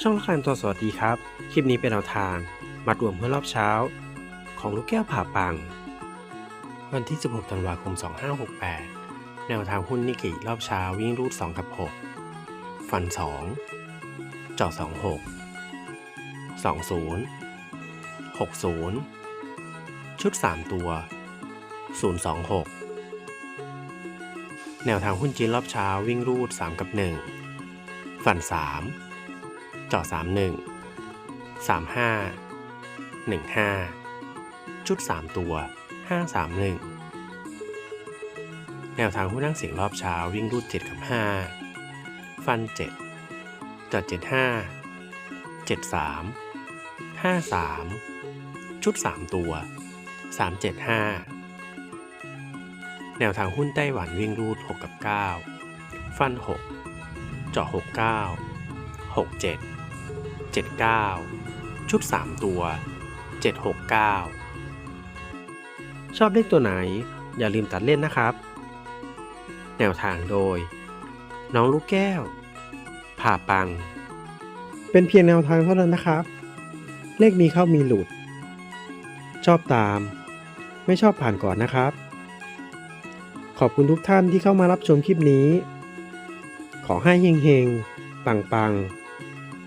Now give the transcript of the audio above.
ช่องละคันตัวสวัสดีครับ คลิปนี้เป็นแนวทาง มัดรวมเพื่อรอบเช้า ของลูกแก้วผ่าปัง วันที่ 16 ธันวาคม 2568 แนวทางหุ้นนิกเกิรอบเช้าวิ่งรูด 2 กับ 6 ฟัน 2 เจาะ26 20 60 ชุด 3 ตัว 026แนวทางหุ้นจีนรอบเช้าวิ่งรูด 3 กับ 1 ฝัน 3 เจาะ31 35 15ชุด3ตัว531แนวทางหุ้นนั่งเสียงรอบเช้าวิ่งรูด7กับ5ฟัน7เจาะ75 73 53ชุด3ตัว375แนวทางหุ้นไต้หวันวิ่งรูด 6 กับ 9 ฟัน 6 เจาะ 69 67 79 ชุด3ตัว 769 ชอบเลขตัวไหนอย่าลืมตัดเล่นนะครับ แนวทางโดย น้องลูกแก้ว ผ่าปัง เป็นเพียงแนวทางเท่านั้นนะครับ เลขมีเข้ามีหลุด ชอบตาม ไม่ชอบผ่านก่อนนะครับ ขอบคุณทุกท่านที่เข้ามารับชมคลิปนี้ ขอให้เฮงๆ ปังๆ